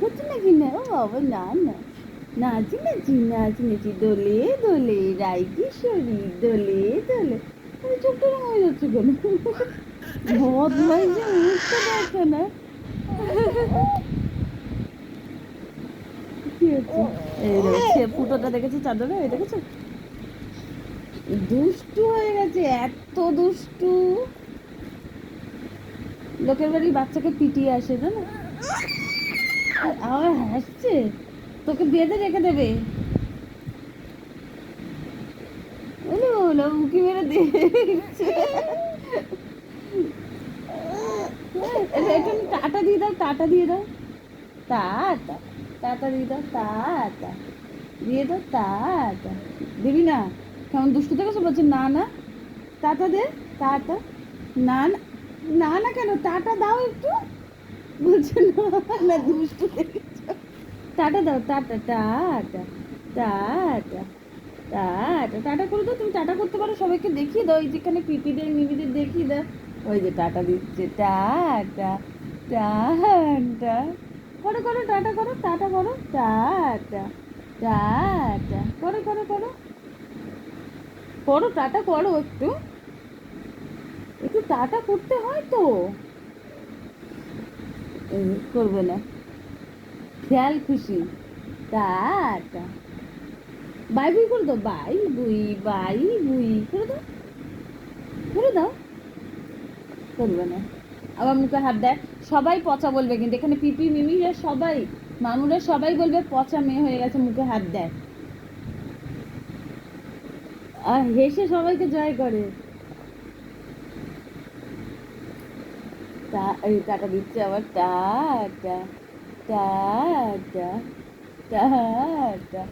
করছে নাকি না ও বাবা, না না। নাচি নাচি নাচি নাচি দোলে দোলে রাই কিশোরী দোলে দোলে। আরে চোখটা রঙ হয়ে যাচ্ছে কেন? মদ ভাই যে মুখটা দেখে না। ফুটোটা দেখেছি, চাদরে? এই দেখেছ? দুষ্টু হয়ে গেছে, এত দুষ্টু। লোকের বাড়ি বাচ্চাকে পিটিয়ে আসে, জানো? আবার হাসছে তোকে বেঁধে রেখে দেবে। উকি মেরে এটা একটু টাটা দিয়ে দাও, টাটা দিয়ে দাও। টাটা টাটা দিয়ে দাও, টাটা। দিয়ে দাও, টাটা। দিবি না? কেমন দুষ্টু দেখেছ? বলছে, না না। টাটা দে, টাটা। না না না কেন? টাটা দাও একটু। বলছে না টাটা দাও, tata tata tata tata tata করে দাও, তুমি টাটা করতে পারো, সবাইকে দেখিয়ে দাও, এই যেখানে পিপিদের মিমিদের দেখিয়ে দাও। ওই যে টাটা দিচ্ছে, টাটা টাটা, করো করো, টাটা করো টাটা করো, টাটা টাটা, করো করো করো। করো, টাটা করো, একটু একটু টাটা করতে হয় তো। করবে না। খেয়াল খুশি। টাটা বাই বুই করে দাও, বাই বুই বাই বুই করে দাও। করে দাও। করবে না। আবার মুখে হাত দেয়। সবাই পচা বলবে কিন্তু, এখানে পিপি, মিমিরা সবাই, মামুরা সবাই বলবে পচা মেয়ে হয়ে গেছে, মুখে হাত দেয়। আর হেসে সবাইকে জয় করে। টা এই টাকা দিচ্ছে আবার। Tata tata tata.